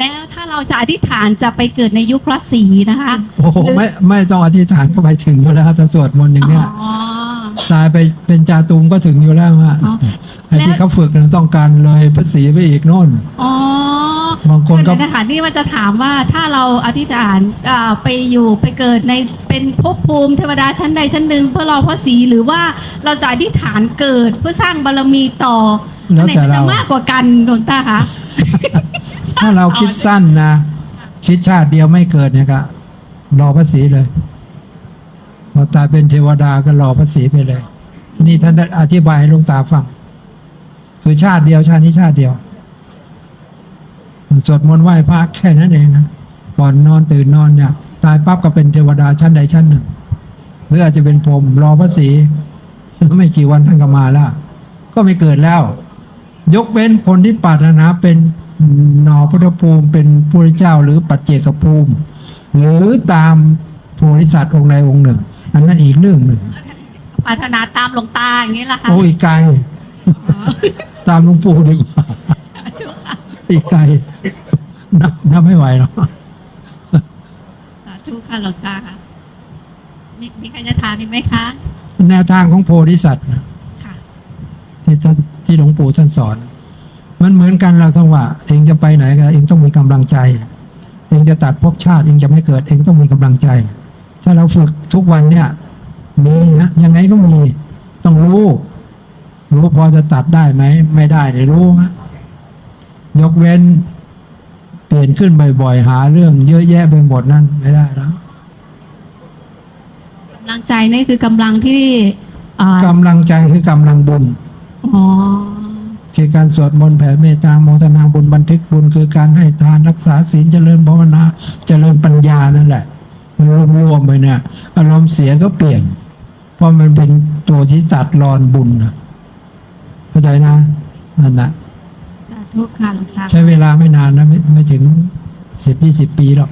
แล้วถ้าเราจะอธิษฐานจะไปเกิดในยุคพระศรีนะคะโอ้โหหรือไม่ไม่ต้องอธิษฐานก็ไปถึงอยู่แล้วครับถ้าสวดมนต์อย่างเนี้ยอ๋อตายไปเป็นจาตุมก็ถึงอยู่แล้วฮะอ๋อไอ้ที่แล้วเขาฝึกเนี่ยต้องการเลยภาษีไปอีกโน่นอ๋อบางคนก็เดี๋ยวนะคะนี่ว่าจะถามว่าถ้าเราอธิษฐานอ่าไปอยู่ไปเกิดในเป็นภพภูมิเทวดาชั้นใดชั้นหนึ่งเพื่อรอพระศรีหรือว่าเราจะอธิษฐานเกิดเพื่อสร้างบารมีต่อแล้วอันไหนแต่มันจะเรามากกว่ากันหลวงตาคะ ถ้าเราคิดสั้นนะ คิดชาติเดียวไม่เกิดเนี่ยก็รอภาษีเลยพอตายเป็นเทวดาก็รอภาษีไปเลย นี่ท่านได้อธิบายให้ลวงตาฟัง คือชาติเดียวชาตินี้ชาติเดียวสวดมนต์ไหว้พระแค่นั้นเองนะก่อนนอนตื่นนอนเนี่ยตายปั๊บก็เป็นเทวดาชั้นใดชั้นหนึ่งหรืออาจจะเป็นพรหมรอภาษีไม่กี่วันท่านก็มาแล้ว ก็ไม่เกิดแล้ว ยกเว้นคนที่ปรารถนาเป็น หนอพุทธภูมิเป็นพระเจ้าหรือปัจเจกภูมิ หรือตามโพธิสัตว์องค์ใดองค์หนึ่ง อันนั้นอีกเรื่องหนึ่งปรารถนาตามหลวงตาอย่างนี้ล่ะคะโอ้ยไกลตามหลวงปู่ดีกว่าอีกไกลนับนับไม่ไหวหรอกสาธุค่ะหลวงตาค่ะมีมีใครจะถามอีกไหมคะ แนวทางของโพธิสัตว์นะค่ะที่ท่านที่หลวงปู่ท่านสอน มันเหมือนกันเราสังว่าเองจะไปไหนก็เองต้องมีกำลังใจ เองจะตัดภพชาติเองจะไม่เกิด เองต้องมีกำลังใจ ถ้าเราฝึกทุกวันเนี่ย มีนะยังไงก็มีต้องรู้รู้พอจะตัดได้ไหมไม่ได้เนี่ยรู้นะยกเว้น เปลี่ยนขึ้นบ่อยๆหาเรื่องเยอะแยะไปหมดนั่นไม่ได้แล้วกำลังใจนี่คือกำลังที่อ่ากำลังใจคือกำลังบุญอ๋อ คือการสวดมนต์แผ่เมตตาโมทนาบุญบันทึกบุญคือการให้ทานรักษาศีลเจริญภาวนาเจริญปัญญานั่นแหละ มันรวมๆไปเนี่ยอารมณ์เสียก็เปลี่ยน เพราะมันเป็นตัวที่ตัดรอนบุญนะเข้าใจนะนั่นนะสาธุค่ะหลวงตาใช้เวลาไม่นานนะไม่ไม่ถึงสิบยี่สิบปีหรอก